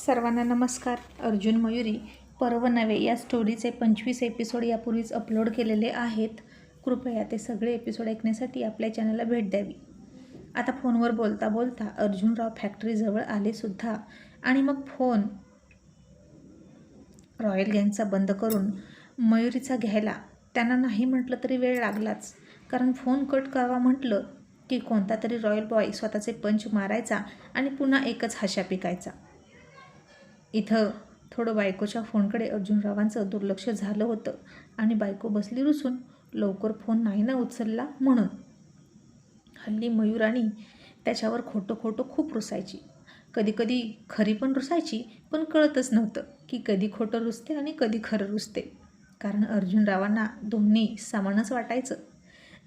सर्वांना नमस्कार. अर्जुन मयुरी पर्व नवे या स्टोरीचे पंचवीस एपिसोड यापूर्वीच अपलोड केलेले आहेत. कृपया ते सगळे एपिसोड ऐकण्यासाठी आपल्या चॅनलला भेट द्यावी. आता फोनवर बोलता बोलता अर्जुनराव फॅक्टरीजवळ आलेसुद्धा आणि मग फोन रॉयल गँगचा बंद करून मयुरीचा घ्यायला त्यांना नाही म्हटलं तरी वेळ लागलाच. कारण फोन कट करावा म्हटलं की कोणता तरी रॉयल बॉय स्वतःचे पंच मारायचा आणि पुन्हा एकच हशा पिकायचा. इथं थोडं बायकोच्या फोनकडे अर्जुनरावांचं दुर्लक्ष झालं होतं आणि बायको बसली रुसून लवकर फोन नाही ना उचलला म्हणून. हल्ली मयुराणी त्याच्यावर खोटं खोटं खूप रुसायची. कधीकधी खरी पण रुसायची पण कळतच नव्हतं की कधी खोटं रुसते आणि कधी खरं रुसते. कारण अर्जुनरावांना दोन्ही समानच वाटायचं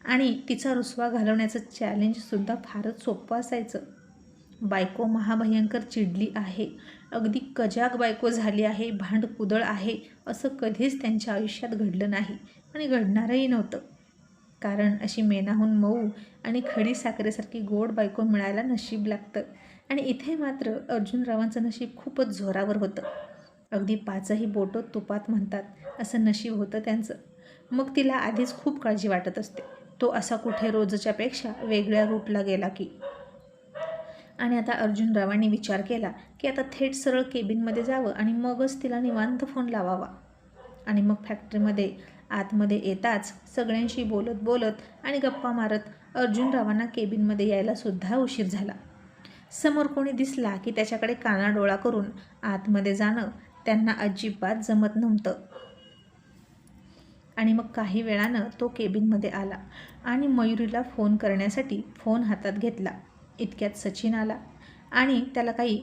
आणि तिचा रुसवा घालवण्याचं चॅलेंजसुद्धा फारच सोपं असायचं. बायको महाभयंकर चिडली आहे अगदी कजाग बायको झाली आहे भांड कुदळ आहे असं कधीच त्यांच्या आयुष्यात घडलं नाही आणि घडणारही नव्हतं. कारण अशी मेनाहून मऊ आणि खडी साखरेसारखी गोड बायको मिळायला नशीब लागतं आणि इथे मात्र अर्जुनरावांचं नशीब खूपच जोरावर होतं. अगदी पाचही बोटं तुपात म्हणतात असं नशीब होतं त्यांचं. मग तिला आधीच खूप काळजी वाटत असते. तो असा कुठे रोजच्यापेक्षा वेगळ्या रूटला गेला की आणि आता अर्जुनरावांनी विचार केला की आता थेट सरळ केबिनमध्ये जावं आणि मगच तिला निवांत फोन लावावा. आणि मग फॅक्टरीमध्ये आतमध्ये येताच सगळ्यांशी बोलत बोलत आणि गप्पा मारत अर्जुनरावांना केबिनमध्ये यायला सुद्धा उशीर झाला. समोर कोणी दिसला की त्याच्याकडे कानाडोळा करून आतमध्ये जाणं त्यांना अजिबात जमत नव्हतं. आणि मग काही वेळानं तो केबिनमध्ये आला आणि मयुरीला फोन करण्यासाठी फोन हातात घेतला. इतक्यात सचिन आला आणि त्याला काही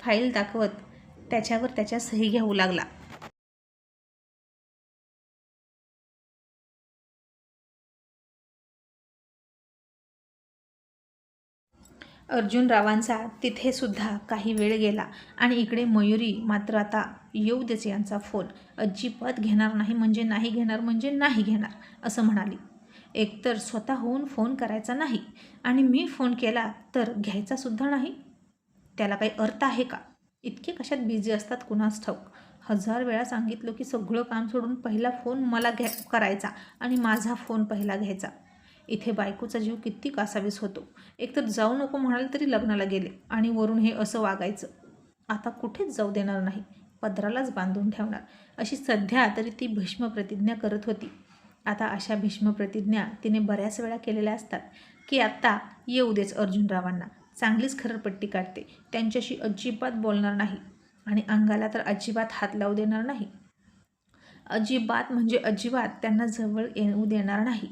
फाईल दाखवत त्याच्यावर त्याच्या सही घेऊ लागला. अर्जुनरावांचा तिथे सुद्धा काही वेळ गेला आणि इकडे मयुरी मात्र आता येऊ देच यांचा फोन. अजिबात घेणार नाही म्हणजे नाही घेणार म्हणजे नाही घेणार असं म्हणाली. एकतर स्वतःहून फोन करायचा नाही आणि मी फोन केला तर घ्यायचासुद्धा नाही? त्याला काही अर्थ आहे का? इतके कशात बिझी असतात कुणास ठाऊक? हजार वेळा सांगितलं की सगळं काम सोडून पहिला फोन मला घ्या करायचा आणि माझा फोन पहिला घ्यायचा. इथे बायकोचा जीव किती कासावीस होतो. एकतर जाऊ नको म्हणाल तरी लग्नाला गेले आणि वरून हे असं वागायचं. आता कुठेच जाऊ देणार नाही. पदरालाच बांधून ठेवणार. अशी सध्या तरी ती भीष्म प्रतिज्ञा करत होती. आता अशा भीष्म प्रतिज्ञा तिने बऱ्याच वेळा केलेल्या असतात की आत्ता येऊ देच अर्जुनरावांना. चांगलीच खरपट्टी काढते. त्यांच्याशी अजिबात बोलणार नाही आणि अंगाला तर अजिबात हात लावू देणार नाही. अजिबात म्हणजे अजिबात त्यांना जवळ येऊ देणार नाही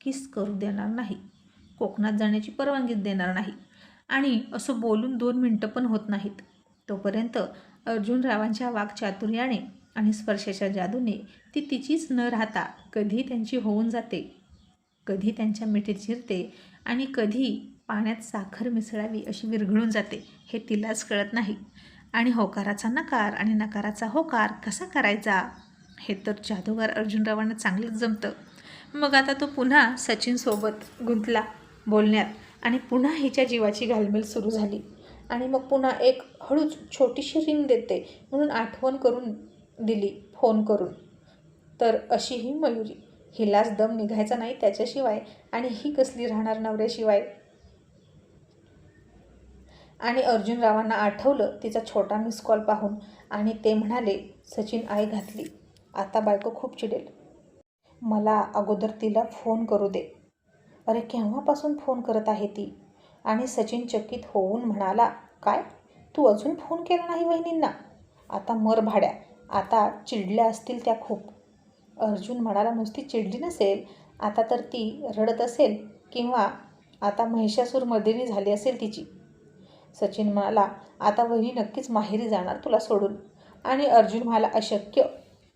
किस करू देणार नाही कोकणात जाण्याची परवानगी देणार नाही आणि असं बोलून दोन मिनटं पण होत नाहीत. तोपर्यंत अर्जुनरावांच्या वाकचातुर्याने आणि स्पर्शाच्या जादूने ती तिचीच न राहता कधी त्यांची होऊन जाते कधी त्यांच्या मिठीत शिरते आणि कधी पाण्यात साखर मिसळावी अशी विरघळून जाते हे तिलाच कळत नाही. आणि होकाराचा नकार आणि नकाराचा होकार कसा करायचा? हे तर जादूगार अर्जुनरावांना चांगलंच जमतं. मग आता तो पुन्हा सचिनसोबत गुंतला बोलण्यात आणि पुन्हा हिच्या जीवाची घालमेल सुरू झाली. आणि मग पुन्हा एक हळूच छोटीशी रिंग देते म्हणून आठवण करून दिली फोन करून. तर अशी ही मयुरी. हिलाच दम निघायचा नाही त्याच्याशिवाय आणि ही कसली राहणार नवऱ्याशिवाय? आणि अर्जुनरावांना आठवलं तिचा छोटा मिस कॉल पाहून आणि ते म्हणाले सचिन आई घातली. आता बायको खूप चिडेल. मला अगोदर तिला फोन करू दे. अरे केव्हापासून फोन करत आहे ती? आणि सचिन चकित होऊन म्हणाला काय? तू अजून फोन केला नाही वहिनींना? आता मर भाड्या. आता चिडल्या असतील त्या खूप. अर्जुन म्हणाला नुसती चिडली नसेल आता तर ती रडत असेल किंवा आता महिषासूर मर्दिनी झाली असेल तिची. सचिन म्हणाला आता वहिनी नक्कीच माहेरी जाणार तुला सोडून. आणि अर्जुन म्हणाला अशक्य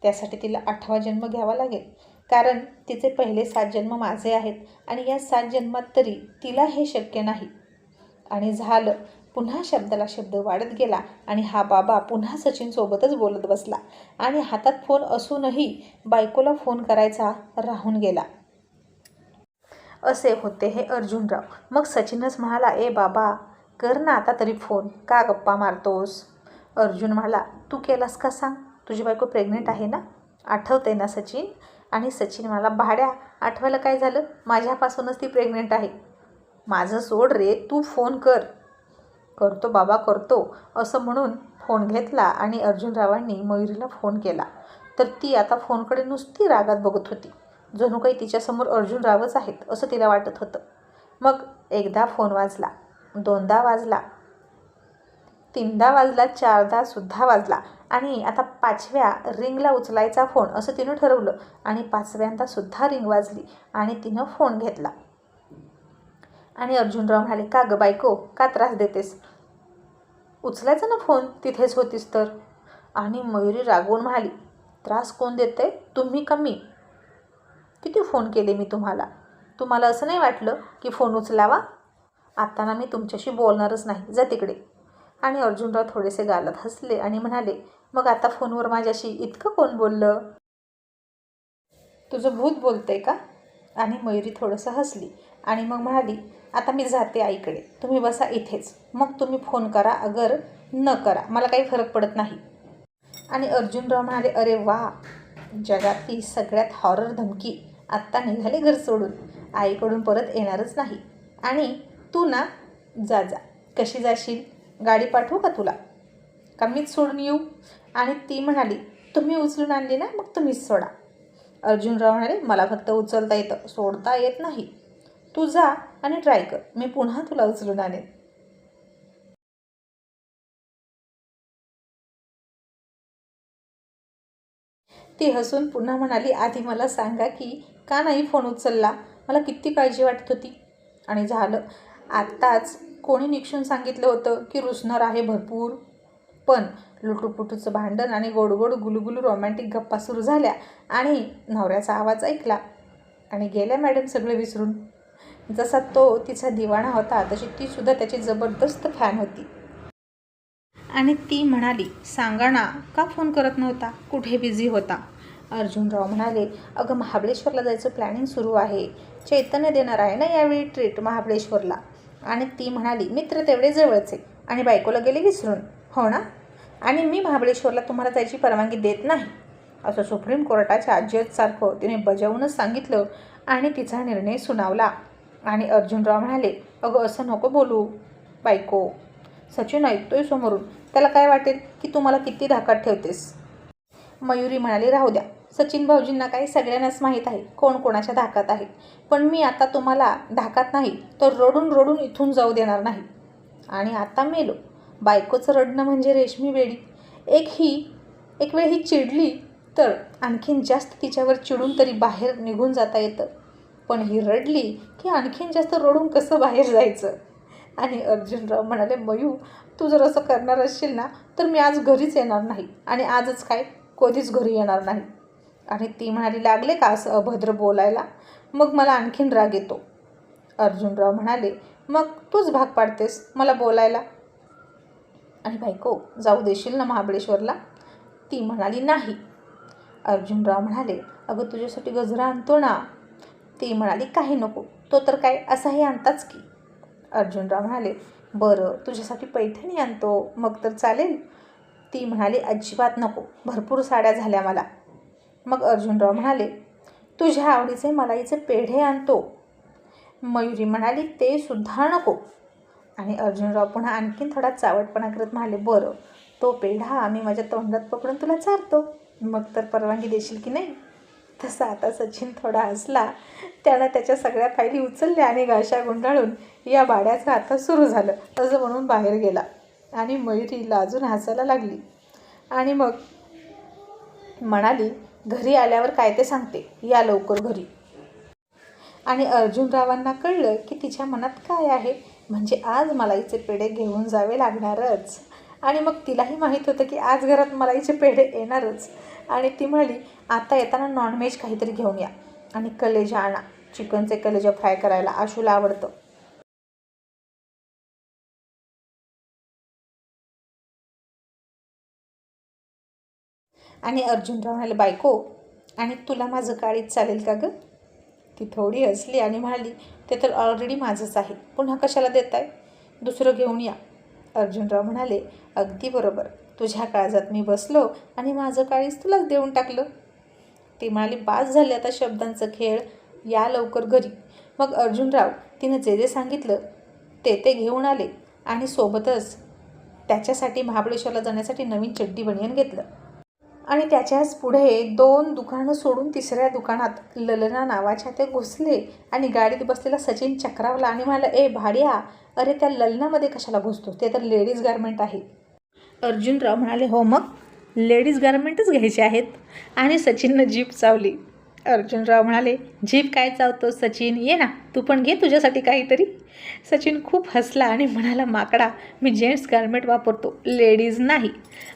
त्यासाठी तिला आठवा जन्म घ्यावा लागेल. कारण तिचे पहिले सात जन्म माझे आहेत आणि या सात जन्मात तरी तिला हे शक्य नाही. आणि झालं. पुन्हा शब्दाला शब्द वाढत गेला आणि हा बाबा पुन्हा सचिनसोबतच बोलत बसला. आणि हातात फोन असूनही बायकोला फोन करायचा राहून गेला. असे होते हे अर्जुनराव. मग सचिनच म्हणाला ए बाबा कर ना आता तरी फोन. का गप्पा मारतोस? अर्जुन म्हणाला तू केलास का सांग? तुझी बायको प्रेग्नेंट आहे ना? आठवते ना सचिन? आणि सचिन मला भाड्या आठवायला काय झालं? माझ्यापासूनच ती प्रेग्नेंट आहे. माझं सोड रे तू फोन कर. करतो बाबा करतो असं म्हणून फोन घेतला आणि अर्जुनरावांनी मयुरीला फोन केला. तर ती आता फोनकडे नुसती रागात बघत होती. जणू काही तिच्यासमोर अर्जुनरावच आहेत असं तिला वाटत होतं. मग एकदा फोन वाजला दोनदा वाजला तीनदा वाजला चारदा सुद्धा वाजला आणि आता पाचव्या रिंगला उचलायचा फोन असं तिनं ठरवलं आणि पाचव्यांदा सुद्धा रिंग वाजली आणि तिनं फोन घेतला. आणि अर्जुनराव म्हणाले का ग बायको का त्रास देतेस? उचलायचा ना फोन तिथेच होतीस तर. आणि मयुरी रागवून म्हणाली त्रास कोण देते तुम्ही का मी? किती फोन केले मी तुम्हाला? तुम्हाला असं नाही वाटलं की फोन उचलावा? आता ना मी तुमच्याशी बोलणारच नाही. जा तिकडे. आणि अर्जुनराव थोडेसे गालत हसले आणि म्हणाले मग आता फोनवर माझ्याशी इतकं कोण बोललं? तुझं भूत बोलतंय का? आणि मयुरी थोडंसं हसली आणि मग म्हणाली आता मी जाते आईकडे. तुम्ही बसा इथेच. मग तुम्ही फोन करा अगर न करा. मला काही फरक पडत नाही. आणि अर्जुनराव म्हणाले अरे वा जगातली सगळ्यात हॉरर धमकी आत्ता निघाले घर सोडून. आईकडून परत येणारच नाही. आणि तू ना जा जा. कशी जाशील? गाडी पाठवू का तुला? का मीच सोडून येऊ? आणि ती म्हणाली तुम्ही उचलून आणली ना मग तुम्हीच सोडा. अर्जुनराव म्हणाले मला फक्त उचलता येतं. सोडता येत नाही. तू जा आणि ट्राय कर. मी पुन्हा तुला उचलून आणेन. ती हसून पुन्हा म्हणाली आधी मला सांगा की का नाही फोन उचलला? मला किती काळजी वाटत होती. आणि झालं आत्ताच कोणी निक्षून सांगितलं होतं की रुसणार आहे भरपूर. पण लुटूपुटूचं भांडण आणि गोडगोड गुलुगुलू रोमॅन्टिक गप्पा सुरू झाल्या आणि नवऱ्याचा आवाज ऐकला आणि गेल्या मॅडम सगळं विसरून जसा तो तिचा दिवाणा होता तशी तीसुद्धा त्याची जबरदस्त फॅन होती. आणि ती म्हणाली सांगा ना का फोन करत नव्हता? कुठे बिझी होता? अर्जुनराव म्हणाले अगं महाबळेश्वरला जायचं प्लॅनिंग सुरू आहे. चैतन्य देणार आहे ना यावेळी ट्रीट महाबळेश्वरला? आणि ती म्हणाली मित्र तेवढे जवळचे. आणि बायकोला गेले विसरून. हो ना? आणि मी महाबळेश्वरला तुम्हाला जायची परवानगी देत नाही. असं सुप्रीम कोर्टाच्या जजसारखं तिने बजावूनच सांगितलं आणि तिचा निर्णय सुनावला. आणि अर्जुनराव म्हणाले अगं असं नको बोलू बायको. सचिन ऐकतोय समोरून. त्याला काय वाटेल की तू मला किती धाकात ठेवतेस? मयुरी म्हणाली राहू द्या. सचिन भाऊजींना काही सगळ्यांनाच माहीत आहे कोण कोणाच्या धाकात आहे. पण मी आता तुम्हाला धाकात नाही तर रडून रडून इथून जाऊ देणार नाही. आणि आता मेलो. बायकोचं रडणं म्हणजे रेशमी वेळी एक ही एक वेळ ही चिडली तर आणखीन जास्त तिच्यावर चिडून तरी बाहेर निघून जाता येतं. पण ही रडली की आणखीन जास्त रडून कसं बाहेर जायचं? आणि अर्जुनराव म्हणाले मयू तू जर असं करणार असशील ना तर मी आज घरीच येणार नाही आणि आजच काय? कधीच घरी येणार नाही. आणि ती म्हणाली लागले का असं अभद्र बोलायला? मग मला आणखीन राग येतो. अर्जुनराव म्हणाले मग तूच भाग पाडतेस मला बोलायला? आणि बायको जाऊ देशील ना महाबळेश्वरला? ती म्हणाली नाही. अर्जुनराव म्हणाले अगं तुझ्यासाठी गजरा आणतो ना. ती म्हणाली काही नको. तो तर काय असाही आणताच की. अर्जुनराव म्हणाले बरं तुझ्यासाठी पैठणी आणतो. मग तर चालेल. ती म्हणाली अजिबात नको. भरपूर साड्या झाल्या मला. मग अर्जुनराव म्हणाले तुझ्या आवडीचे मलाईचे पेढे आणतो. मयुरी म्हणाली ते सुद्धा नको. आणि अर्जुनराव पुन्हा आणखीन थोडा चावटपणा करत म्हणाले बरं तो पेढा आम्ही माझ्या तोंडात पकडून तुला चारतो. मग तर परवानगी देशील की नाही? तसा आता सचिन थोडा हसला. त्यानं त्याच्या सगळ्या फायली उचलल्या आणि घाशा गुंडाळून या भाड्याचं आता सुरू झालं. असं म्हणून बाहेर गेला. आणि मयुरीला अजून हसायला लागली. आणि मग म्हणाली घरी आल्यावर काय ते सांगते. या लवकर घरी. आणि अर्जुनरावांना कळलं की तिच्या मनात काय आहे? म्हणजे आज मलाईचे पेढे घेऊन जावे लागणारच. आणि मग तिलाही माहीत होतं की आज घरात मलाईचे पेढे येणारच. आणि ती म्हणाली आता येताना नॉनव्हेज काहीतरी घेऊन या. आणि कलेजा आणा. चिकनचे कलेजा फ्राय करायला आशूला आवडतं. आणि अर्जुनराव म्हणाले बायको आणि तुला माझं काळीच चालेल का गं? ती थोडी हसली आणि म्हणाली ते तर ऑलरेडी माझंच आहे. पुन्हा कशाला देत आहे दुसरं घेऊन या. अर्जुनराव म्हणाले अगदी बरोबर. तुझ्या काळजात मी बसलो आणि माझं काळीज तुलाच देऊन टाकलं. ती म्हणाली बास झाले आता शब्दांचं खेळ. या लवकर घरी. मग अर्जुनराव तिनं जे जे सांगितलं ते ते घेऊन आले आणि सोबतच त्याच्यासाठी महाबळेश्वरला जाण्यासाठी नवीन चड्डी बनियन घेतलं. आणि त्याच्याच पुढे दोन दुकानं सोडून तिसऱ्या दुकानात ललना नावाच्या ते घुसले आणि गाडीत बसलेला सचिन चक्रावला आणि म्हणाला ए भाड्या अरे त्या ललनामध्ये कशाला घुसतो? ते तर लेडीज गारमेंट आहे. अर्जुनराव म्हणाले हो मग? लेडीज गारमेंटच घ्यायचे आहेत. आणि सचिननं जीप चावली. अर्जुनराव म्हणाले जीप काय चावतो सचिन? ये ना तू पण घे तुझ्यासाठी काहीतरी. सचिन खूप हसला आणि म्हणाला माकडा मी जेंट्स गार्मेंट वापरतो लेडीज नाही.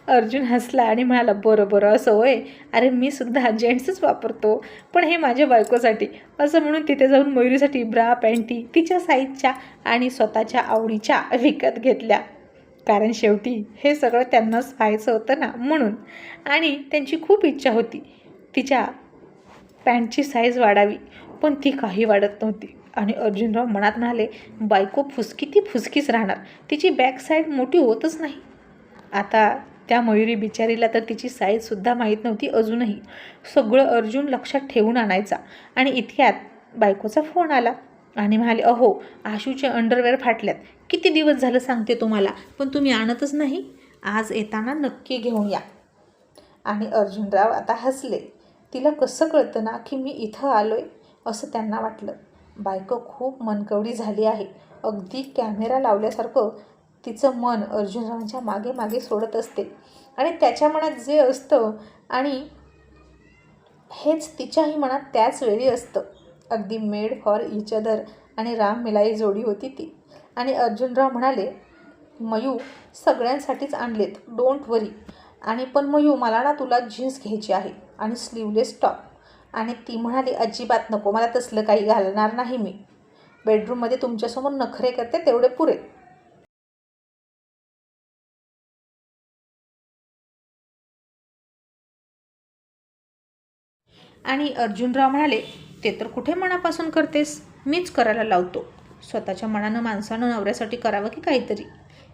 अर्जुन हसला आणि म्हणाला बरं बरं असं होय? अरे मी सुद्धा जेंट्सच वापरतो पण हे माझ्या बायकोसाठी. असं म्हणून तिथे जाऊन मयुरीसाठी ब्रा पॅन्टी तिच्या साईजच्या आणि स्वतःच्या आवडीच्या विकत घेतल्या. कारण शेवटी हे सगळं त्यांनाच व्हायचं होतं ना म्हणून. आणि त्यांची खूप इच्छा होती. तिच्या पॅन्टची साईज वाढावी पण ती काही वाढत नव्हती. आणि अर्जुनराव मनात म्हणाले बायको फुसकी ती फुसकीच राहणार. तिची बॅक साईड मोठी होतच नाही. आता त्या मयुरी बिचारीला तर तिची साईजसुद्धा माहीत नव्हती अजूनही. सगळं अर्जुन लक्षात ठेवून आणायचा आणि इतक्यात बायकोचा फोन आला आणि म्हणाले अहो आशूचे अंडरवेअर फाटल्यात. किती दिवस झालं सांगते तुम्हाला पण तुम्ही आणतच नाही. आज येताना नक्की घेऊन या. आणि अर्जुनराव आता हसले. तिला कसं कळतं ना की मी इथं आलो आहे असं त्यांना वाटलं. बायको खूप मनकवडी झाली आहे. अगदी कॅमेरा लावल्यासारखं तिचं मन अर्जुनरावांच्या मागे मागे सोडत असते. आणि त्याच्या मनात जे असतं आणि हेच तिच्याही मनात त्याच वेळी असतं. अगदी मेड फॉर इच अदर आणि राम मिलाई जोडी होती ती. आणि अर्जुनराव म्हणाले मयू सगळ्यांसाठीच आणलेत. Don't worry. आणि पण मयू मला ना तुला जीन्स घ्यायची आहे. आणि स्लीवलेस टॉप आणि ती म्हणाली अजिबात नको मला तसलं काही घालणार नाही मी. बेडरूममध्ये तुमच्यासमोर नखरे करते तेवढे पुरे. आणि अर्जुनराव म्हणाले ते तर कुठे मनापासून करतेस? मीच करायला लावतो. स्वतःच्या मनानं माणसानं नवऱ्यासाठी करावं की काहीतरी?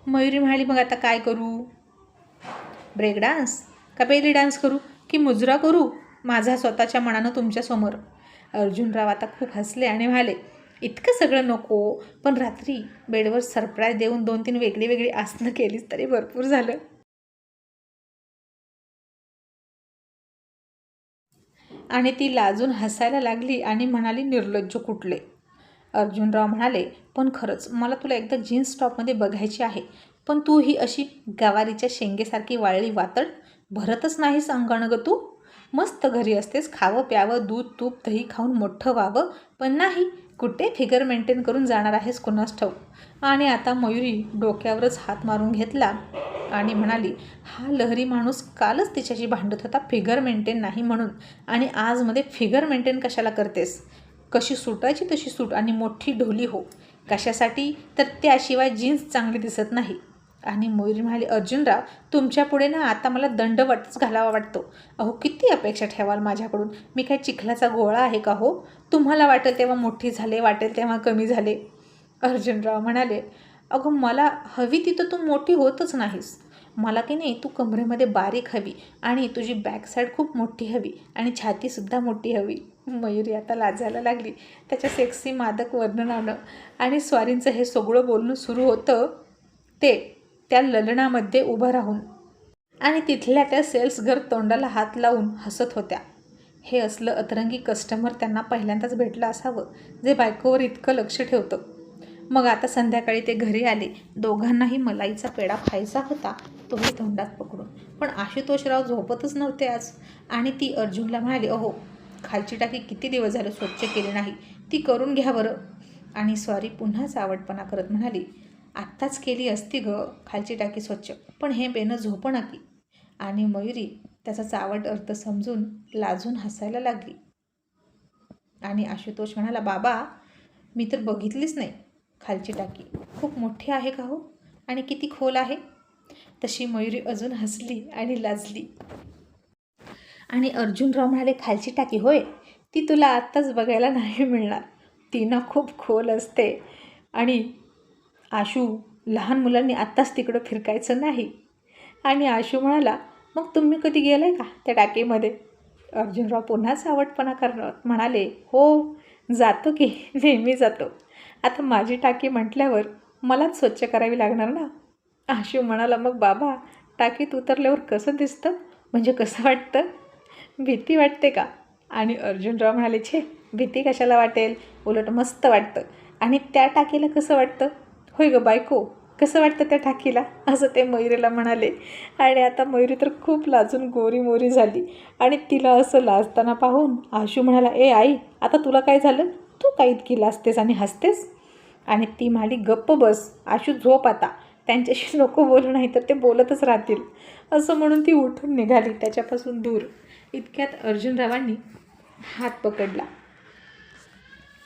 मयुरी म्हणाली मग आता काय करू? ब्रेक डान्स का बेली डान्स करू? की मुजरा करू माझा स्वतःच्या मनानं तुमच्यासमोर अर्जुनराव आता खूप हसले आणि म्हणाले इतकं सगळं नको पण रात्री बेडवर सरप्राईज देऊन दोन तीन वेगळी वेगळी आसनं केलीच तरी भरपूर झालं. आणि ती लाजून हसायला लागली आणि म्हणाली निर्लज्ज कुठले? अर्जुनराव म्हणाले पण खरंच मला तुला एकदा जीन्स टॉपमध्ये बघायची आहे पण तू ही अशी गवारीच्या शेंगेसारखी वाळली वातड भरतच नाहीस अंगण ग तू. मस्त घरी असतेस खावं प्यावं दूध तूप दही खाऊन मोठं व्हावं. पण नाही कुठे फिगर मेंटेन करून जाणार आहेस कुणास ठाऊ आणि आता मयुरी डोक्यावरच हात मारून घेतला आणि म्हणाली हा लहरी माणूस कालच तिच्याशी भांडत होता फिगर मेंटेन नाही म्हणून. आणि आजमध्ये फिगर मेंटेन कशाला करतेस? कशी सुटायची तशी सूट आणि मोठी ढोली हो. कशासाठी? तर त्याशिवाय जीन्स चांगली दिसत नाही. आणि मयुरी म्हणाली अर्जुनराव तुमच्यापुढे ना आता मला दंडवटच घालावा वाटतो. अहो किती अपेक्षा ठेवाल माझ्याकडून? मी काय चिखलाचा गोळा आहे का हो? तुम्हाला वाटेल तेव्हा मोठी झाले वाटेल तेव्हा कमी झाले. अर्जुनराव म्हणाले अगं मला हवी तिथं तू मोठी होतच नाहीस. मला की नाही तू कमरेमध्ये बारीक हवी आणि तुझी बॅक साईड खूप मोठी हवी आणि छातीसुद्धा मोठी हवी. मयुरी आता लाजायला लागली. त्याच्या सेक्सी मादक वर्णनानं आणि स्वारींचं हे सगळं बोलणं सुरू होतं. ते त्या ललणामध्ये उभं राहून. आणि तिथल्या त्या सेल्स घर तोंडाला हात लावून हसत होत्या. हे असलं अतरंगी कस्टमर त्यांना पहिल्यांदाच भेटलं असावं जे बायकोवर इतकं लक्ष ठेवतं. मग आता संध्याकाळी ते घरी आले. दोघांनाही मलाईचा पेढा खायचा होता तोही तोंडात पकडून. पण आशुतोषराव झोपतच नव्हते आज. आणि ती अर्जुनला म्हणाली अहो खालची टाकी किती दिवस झालं स्वच्छ केली नाही? ती करून घ्या बरं. आणि स्वारी पुन्हा चावटपणा करत म्हणाली आत्ताच केली असती ग खालची टाकी स्वच्छ. पण हे बेनं झोपणं की आणि मयुरी त्याचा चावट अर्थ समजून लाजून हसायला लागली. आणि आशुतोष म्हणाला बाबा मी तर बघितलीच नाही खालची टाकी. खूप मोठी आहे का हो? आणि किती खोल आहे? तशी मयुरी अजून हसली आणि लाजली. आणि अर्जुनराव म्हणाले खालची टाकी होय? ती तुला आत्ताच बघायला नाही मिळणार. ती ना खूप खोल असते. आणि आशू लहान मुलांनी आत्ताच तिकडं फिरकायचं नाही. आणि आशू म्हणाला मग तुम्ही कधी गेलाय का त्या टाकीमध्ये? अर्जुनराव पुन्हाच आवडपणा करत म्हणाले हो जातो की नेहमी जातो. आता माझी टाकी म्हटल्यावर मलाच स्वच्छ करावी लागणार ना? आशू म्हणाला मग बाबा टाकीत उतरल्यावर कसं दिसतं? म्हणजे कसं वाटतं? भीती वाटते का? आणि अर्जुनराव म्हणाले छे भीती कशाला वाटेल? उलट मस्त वाटतं. आणि त्या टाकीला कसं वाटतं? होय ग बायको कसं वाटतं त्या टाकीला असं ते मयुरीला म्हणाले. आणि आता मयुरी तर खूप लाजून गोरी मोरी झाली. आणि तिला असं लाजताना पाहून आशू म्हणाला ए आई आता तुला काय झालं? तू काय इतकी लाजतेस आणि हसतेस? आणि ती म्हणाली गप्प बस आशू झोप आता. त्यांच्याशी नको बोलू नाही तर ते बोलतच राहतील. असं म्हणून ती उठून निघाली त्याच्यापासून दूर. इतक्यात अर्जुनरावांनी हात पकडला.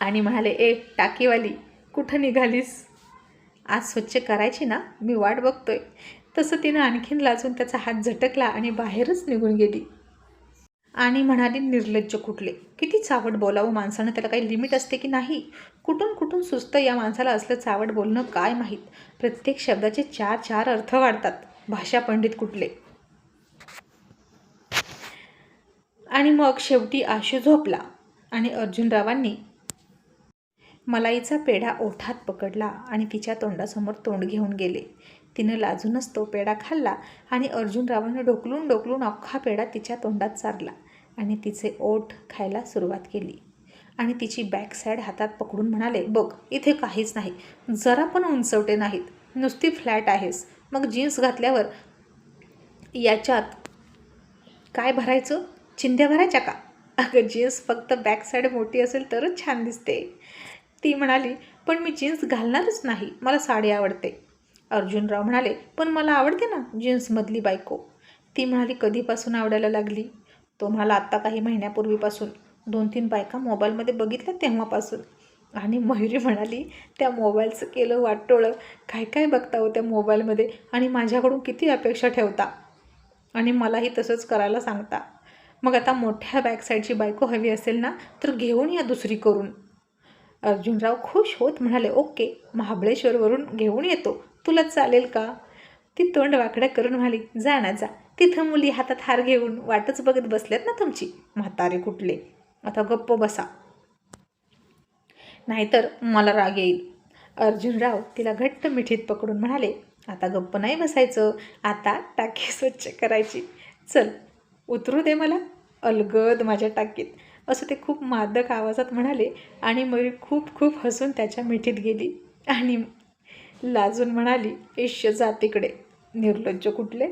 आणि म्हणाले ए टाकीवाली कुठं निघालीस? आज स्वच्छ करायची ना मी वाट बघतोय. तसं तिनं आणखीन लाजून त्याचा हात झटकला आणि बाहेरच निघून गेली. आणि म्हणाली निर्लज्ज कुठले? किती चावट बोलावं माणसानं त्याला काही लिमिट असते की नाही? कुठून कुठून सुस्त या माणसाला असलं चावट बोलणं काय माहीत? प्रत्येक शब्दाचे चार चार अर्थ वाढतात. भाषा पंडित कुठले? आणि मग शेवटी आशू झोपला. आणि अर्जुनरावांनी मलाईचा पेढा ओठात पकडला आणि तिच्या तोंडासमोर तोंड घेऊन गेले. तिनं लाजूनच तो पेढा खाल्ला आणि अर्जुनरावाने ढोकलून ढोकलून अख्खा पेढा तिच्या तोंडात चारला आणि तिचे ओठ खायला सुरुवात केली. आणि तिची बॅक साईड हातात पकडून म्हणाले बघ इथे काहीच नाही. जरा पण उंचवटे नाहीत. नुसती फ्लॅट आहेस. मग जीन्स घातल्यावर याच्यात काय भरायचं? चिंध्या भरायच्या का? अगं जीन्स फक्त बॅक साईड मोठी असेल तरच छान दिसते. ती म्हणाली पण मी जीन्स घालणारच नाही मला साडी आवडते. अर्जुनराव म्हणाले पण मला आवडते ना जीन्समधली बायको. ती म्हणाली कधीपासून आवडायला लागली? तो म्हणाला आत्ता काही महिन्यापूर्वीपासून. दोन तीन बायका मोबाईलमध्ये बघितल्या तेव्हापासून. आणि मयुरी म्हणाली त्या मोबाईलचं केलं वाटोळं काय काय बघता हो त्या मोबाईलमध्ये आणि माझ्याकडून किती अपेक्षा ठेवता आणि मलाही तसंच करायला सांगता. मग आता मोठ्या बॅक साईडची बायको हवी असेल ना तर घेऊन या दुसरी करून अर्जुनराव खुश होत म्हणाले ओके महाबळेश्वरवरून घेऊन येतो. तुला चालेल का? ती तोंड वाकड्या करून म्हणाली जा ना जा. तिथं मुली हातात हार घेऊन वाटच बघत बसल्यात ना तुमची. म्हातारे कुठले? आता गप्प बसा. नाहीतर मला राग येईल. अर्जुनराव तिला घट्ट मिठीत पकडून म्हणाले आता गप्प नाही बसायचं. आता टाकी स्वच्छ करायची. चल उतरू दे मला. अलगद माझ्या टाकीत. असं ते खूप मादक आवाजात म्हणाले आणि मयूरी खूप खूप हसून त्याच्या मिठीत गेली. आणि लाजून म्हणाली इश्य जा तिकडे. निर्लज्ज कुठले?